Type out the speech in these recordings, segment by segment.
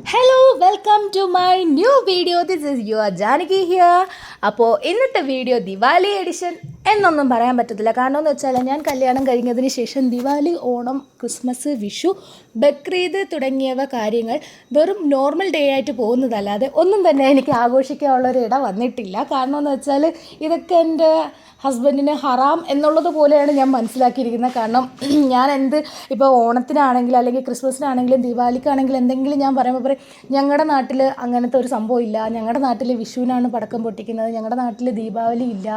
hello welcome to my new video this is your Janaki here അപ്പോൾ ഇന്നത്തെ video Diwali edition എന്നൊന്നും പറയാൻ പറ്റത്തില്ല. കാരണം എന്ന് വെച്ചാൽ ഞാൻ കല്യാണം കഴിഞ്ഞതിന് ശേഷം ദിവാലി ഓണം ക്രിസ്മസ് വിഷു ബക്രീദ് തുടങ്ങിയവ കാര്യങ്ങൾ വെറും നോർമൽ ഡേ ആയിട്ട് പോകുന്നതല്ലാതെ ഒന്നും തന്നെ എനിക്ക് ആഘോഷിക്കാനുള്ളൊരു ഇട വന്നിട്ടില്ല. കാരണം എന്ന് വെച്ചാൽ ഇതൊക്കെ എന്റെ ഹസ്ബൻഡിന് ഹറാം എന്നുള്ളത് പോലെയാണ് ഞാൻ മനസ്സിലാക്കിയിരിക്കുന്നത്. കാരണം ഞാൻ എന്ത് ഇപ്പോൾ ഓണത്തിനാണെങ്കിലും അല്ലെങ്കിൽ ക്രിസ്മസിനാണെങ്കിലും ദീപാവലിക്കാണെങ്കിലും എന്തെങ്കിലും ഞാൻ പറയുമ്പോൾ പറയും ഞങ്ങളുടെ നാട്ടിൽ അങ്ങനത്തെ ഒരു സംഭവം ഇല്ല. ഞങ്ങളുടെ നാട്ടിൽ വിഷുവിനാണ് പടക്കം പൊട്ടിക്കുന്നത്. ഞങ്ങളുടെ നാട്ടിൽ ദീപാവലി ഇല്ല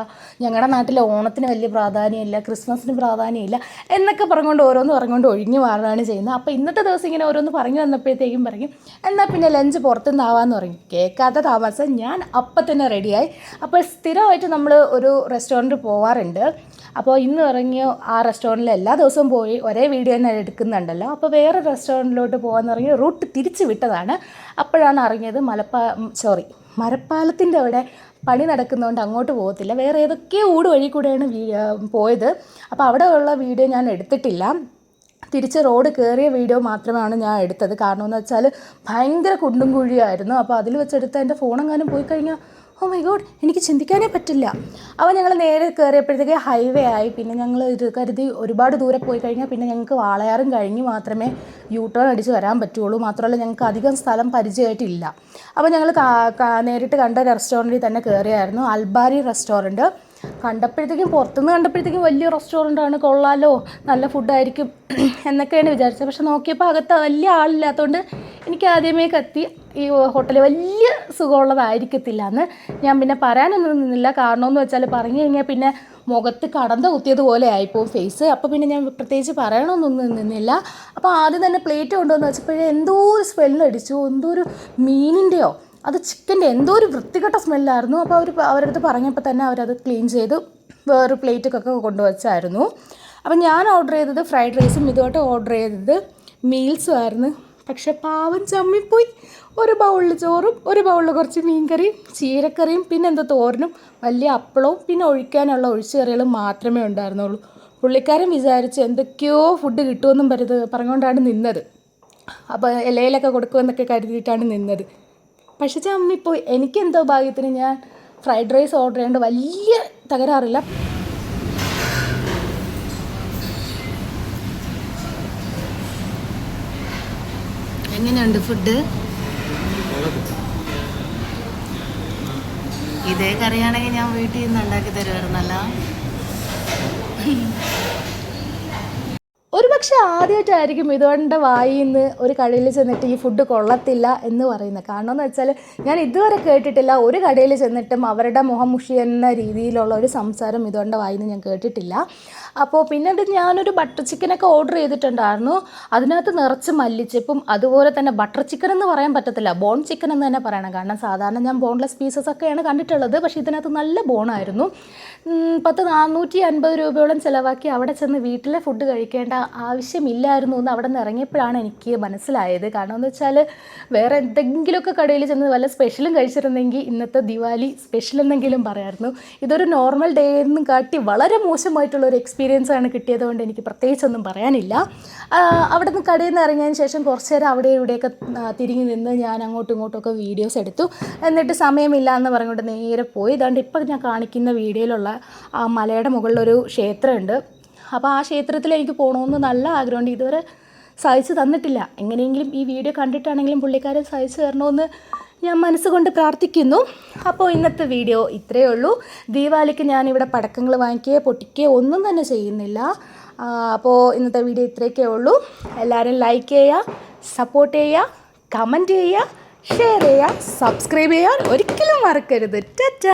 ഞങ്ങളുടെ നാട്ടിൽ ഓണത്തിന് വലിയ പ്രാധാന്യമില്ല ക്രിസ്മസിന് പ്രാധാന്യമില്ല എന്നൊക്കെ പറഞ്ഞുകൊണ്ട് ഓരോന്ന് പറഞ്ഞുകൊണ്ട് ഒഴിഞ്ഞു മാറുകയാണ് ചെയ്യുന്നത്. അപ്പോൾ ഇന്നത്തെ ദിവസം ഇങ്ങനെ ഓരോന്ന് പറഞ്ഞു വന്നപ്പോഴത്തേക്കും പറയും എന്നാൽ പിന്നെ ലഞ്ച് പുറത്തുനിന്ന് ആവാമെന്ന് പറയും. കേൾക്കാത്ത താമസം. ഞാൻ അപ്പം തന്നെ റെഡിയായി. അപ്പോൾ സ്ഥിരമായിട്ട് നമ്മൾ ഒരു റെസ്റ്റോറന്റ് പോവാറുണ്ട്. അപ്പോൾ ഇന്ന് ഇറങ്ങിയ ആ റെസ്റ്റോറന്റിൽ എല്ലാ ദിവസവും പോയി ഒരേ വീഡിയോ തന്നെ എടുക്കുന്നുണ്ടല്ലോ. അപ്പോൾ വേറെ റെസ്റ്റോറന്റിലോട്ട് പോകാൻ ഇറങ്ങി റൂട്ട് തിരിച്ചു വിട്ടതാണ്. അപ്പോഴാണ് അറിഞ്ഞത് മലപ്പാ സോറി മരപ്പാലത്തിന്റെ അവിടെ പണി നടക്കുന്നതുകൊണ്ട് അങ്ങോട്ട് പോകത്തില്ല. വേറെ ഏതൊക്കെയോ ഊട് വഴി കൂടെയാണ് പോയത്. അപ്പോൾ അവിടെ ഉള്ള വീഡിയോ ഞാൻ എടുത്തിട്ടില്ല. തിരിച്ച് റോഡ് കയറിയ വീഡിയോ മാത്രമാണ് ഞാൻ എടുത്തത്. കാരണം എന്ന് വെച്ചാൽ ഭയങ്കര കുണ്ടും കുഴിയായിരുന്നു അപ്പോൾ അതിൽ വെച്ചെടുത്ത് എന്റെ ഫോണെങ്ങാനും പോയി കഴിഞ്ഞാൽ ഓ മൈ ഗോഡ് എനിക്ക് ചിന്തിക്കാനേ പറ്റില്ല. അപ്പോൾ ഞങ്ങൾ നേരെ കയറിയപ്പോഴത്തേക്ക് ഹൈവേ ആയി. പിന്നെ ഞങ്ങൾ ഇത് കരുതി ഒരുപാട് ദൂരെ പോയി കഴിഞ്ഞാൽ പിന്നെ ഞങ്ങൾക്ക് വാളയാറും കഴിഞ്ഞ് മാത്രമേ യൂ ടേൺ അടിച്ച് വരാൻ പറ്റുള്ളൂ. മാത്രമല്ല ഞങ്ങൾക്ക് അധികം സ്ഥലം പരിചയമായിട്ടില്ല. അപ്പോൾ ഞങ്ങൾ നേരിട്ട് കണ്ട റെസ്റ്റോറന്റിൽ തന്നെ കയറിയായിരുന്നു. അൽബാരി റെസ്റ്റോറന്റ് കണ്ടപ്പോഴത്തേക്കും പുറത്തുനിന്ന് കണ്ടപ്പോഴത്തേക്കും വലിയ റെസ്റ്റോറന്റാണ് കൊള്ളാലോ നല്ല ഫുഡായിരിക്കും എന്നൊക്കെയാണ് വിചാരിച്ചത്. പക്ഷെ നോക്കിയപ്പോൾ അകത്ത് വലിയ ആളില്ലാത്തതുകൊണ്ട് എനിക്ക് ആദ്യമേ കത്തി ഈ ഹോട്ടൽ വലിയ സുഖമുള്ളതായിരിക്കത്തില്ല എന്ന് ഞാൻ പിന്നെ പറയാനൊന്നും നിന്നില്ല. കാരണമെന്ന് വെച്ചാൽ പറഞ്ഞു കഴിഞ്ഞാൽ പിന്നെ മുഖത്ത് കടന്ത കുത്തിയതുപോലെ ആയിപ്പോവും ഫേസ്. അപ്പോൾ പിന്നെ ഞാൻ പ്രത്യേകിച്ച് പറയണമെന്നൊന്നും നിന്നില്ല. അപ്പോൾ ആദ്യം തന്നെ പ്ലേറ്റ് കൊണ്ടുവന്ന് വെച്ചപ്പോഴേ എന്തോ ഒരു സ്മെല്ലടിച്ചു എന്തോ ഒരു മീനിന്റെയോ അത് ചിക്കന്റെ എന്തോ ഒരു വൃത്തികെട്ട സ്മെല്ലായിരുന്നു അപ്പോൾ അവർ അവരുടെ അടുത്ത് പറഞ്ഞപ്പോൾ തന്നെ അവരത് ക്ലീൻ ചെയ്ത് വേറൊരു പ്ലേറ്റൊക്കെ കൊണ്ടുവച്ചായിരുന്നു. അപ്പം ഞാൻ ഓർഡർ ചെയ്തത് ഫ്രൈഡ് റൈസും ഇതുമായിട്ട് ഓർഡർ ചെയ്തത് മീൽസും ആയിരുന്നു. പക്ഷെ പാവം ചമ്മിപ്പോയി ഒരു ബൗളിൽ ചോറും ഒരു ബൗളിൽ കുറച്ച് മീൻകറിയും ചീരക്കറിയും പിന്നെ എന്തോ തോരനും വലിയ അപ്പളവും പിന്നെ ഒഴിക്കാനുള്ള ഒഴിച്ചുകറികളും മാത്രമേ ഉണ്ടായിരുന്നുള്ളൂ. പുള്ളിക്കാരൻ വിചാരിച്ച് എന്തൊക്കെയോ ഫുഡ് കിട്ടുമെന്നും പരുത് പറഞ്ഞുകൊണ്ടാണ് നിന്നത്. അപ്പോൾ ഇലയിലൊക്കെ കൊടുക്കുമെന്നൊക്കെ കരുതിയിട്ടാണ് നിന്നത്. പക്ഷെ ചമ്മിപ്പോയി എനിക്കെന്തോ ഭാഗ്യത്തിന് ഞാൻ ഫ്രൈഡ് റൈസ് ഓർഡർ ചെയ്യേണ്ട വലിയ തകരാറില്ല. എങ്ങനെയുണ്ട് ഫുഡ് ഇതേ കറിയാണെങ്കിൽ ഞാൻ വീട്ടിൽ നിന്ന് ഉണ്ടാക്കി തരുമായിരുന്നല്ലോ. ഒരു പക്ഷേ ആദ്യമായിട്ടായിരിക്കും ഇതുകൊണ്ട് വായിൽ നിന്ന് ഒരു കടയിൽ ചെന്നിട്ട് ഈ ഫുഡ് കൊള്ളത്തില്ല എന്ന് പറയുന്നത്. കാരണം എന്ന് വെച്ചാൽ ഞാൻ ഇതുവരെ കേട്ടിട്ടില്ല. ഒരു കടയിൽ ചെന്നിട്ടും അവരുടെ മുഖം മുഷി എന്ന രീതിയിലുള്ള ഒരു സംസാരം ഇതുകൊണ്ട് വായിൽ നിന്ന് ഞാൻ കേട്ടിട്ടില്ല. അപ്പോൾ പിന്നീട് ഞാനൊരു ബട്ടർ ചിക്കനൊക്കെ ഓർഡർ ചെയ്തിട്ടുണ്ടായിരുന്നു. അതിനകത്ത് നിറച്ച് മല്ലിച്ചപ്പും അതുപോലെ തന്നെ ബട്ടർ ചിക്കൻ എന്ന് പറയാൻ പറ്റത്തില്ല. ബോൺ ചിക്കൻ എന്ന് തന്നെ പറയണം. കാരണം സാധാരണ ഞാൻ ബോൺലെസ് പീസസ് ഒക്കെയാണ് കണ്ടിട്ടുള്ളത്. പക്ഷേ ഇതിനകത്ത് നല്ല ബോണായിരുന്നു പത്ത് നാനൂറ്റി അൻപത് രൂപയോളം ചിലവാക്കി അവിടെ ചെന്ന് വീട്ടിലെ ഫുഡ് കഴിക്കേണ്ട ആവശ്യമില്ലായിരുന്നു എന്ന് അവിടെ നിന്ന് ഇറങ്ങിയപ്പോഴാണ് എനിക്ക് മനസ്സിലായത്. കാരണം എന്ന് വെച്ചാൽ വേറെ എന്തെങ്കിലുമൊക്കെ കടയിൽ ചെന്ന് വല്ല സ്പെഷ്യലും കഴിച്ചിരുന്നെങ്കിൽ ഇന്നത്തെ ദിവാലി സ്പെഷ്യൽ എന്നെങ്കിലും പറയായിരുന്നു. ഇതൊരു നോർമൽ ഡേ എന്നും കാട്ടി വളരെ മോശമായിട്ടുള്ള ഒരു എക്സ്പീരിയൻസ് ആണ് കിട്ടിയതുകൊണ്ട് എനിക്ക് പ്രത്യേകിച്ചൊന്നും പറയാനില്ല. അവിടെ നിന്ന് കടയിൽ നിന്ന് ഇറങ്ങിയതിന് ശേഷം കുറച്ച് നേരം അവിടെ ഇവിടെയൊക്കെ തിരിഞ്ഞു നിന്ന് ഞാൻ അങ്ങോട്ടും ഒക്കെ വീഡിയോസ് എടുത്തു. എന്നിട്ട് സമയമില്ല എന്ന് പറഞ്ഞുകൊണ്ട് നേരെ പോയി. ഇതാണ്ട് ഇപ്പം ഞാൻ കാണിക്കുന്ന വീഡിയോയിലുള്ള ആ മലയുടെ മുകളിലൊരു ക്ഷേത്രമുണ്ട്. അപ്പോൾ ആ ക്ഷേത്രത്തിൽ എനിക്ക് പോകണമെന്ന് നല്ല ആഗ്രഹമുണ്ട്. ഇതുവരെ സഹിച്ച് തന്നിട്ടില്ല. എങ്ങനെയെങ്കിലും ഈ വീഡിയോ കണ്ടിട്ടാണെങ്കിലും പുള്ളിക്കാരൻ സഹിച്ച് തരണമെന്ന് ഞാൻ മനസ്സുകൊണ്ട് പ്രാർത്ഥിക്കുന്നു. അപ്പോൾ ഇന്നത്തെ വീഡിയോ ഇത്രയേ ഉള്ളൂ. ദീപാവലിക്ക് ഞാനിവിടെ പടക്കങ്ങൾ വാങ്ങിക്കുകയോ പൊട്ടിക്കുകയോ ഒന്നും തന്നെ ചെയ്യുന്നില്ല. അപ്പോൾ ഇന്നത്തെ വീഡിയോ ഇത്രയൊക്കെ ഉള്ളൂ. എല്ലാവരും ലൈക്ക് ചെയ്യുക സപ്പോർട്ട് ചെയ്യുക കമന്റ് ചെയ്യുക ഷെയർ ചെയ്യുക സബ്സ്ക്രൈബ് ചെയ്യാൻ ഒരിക്കലും മറക്കരുത്. ടാറ്റ.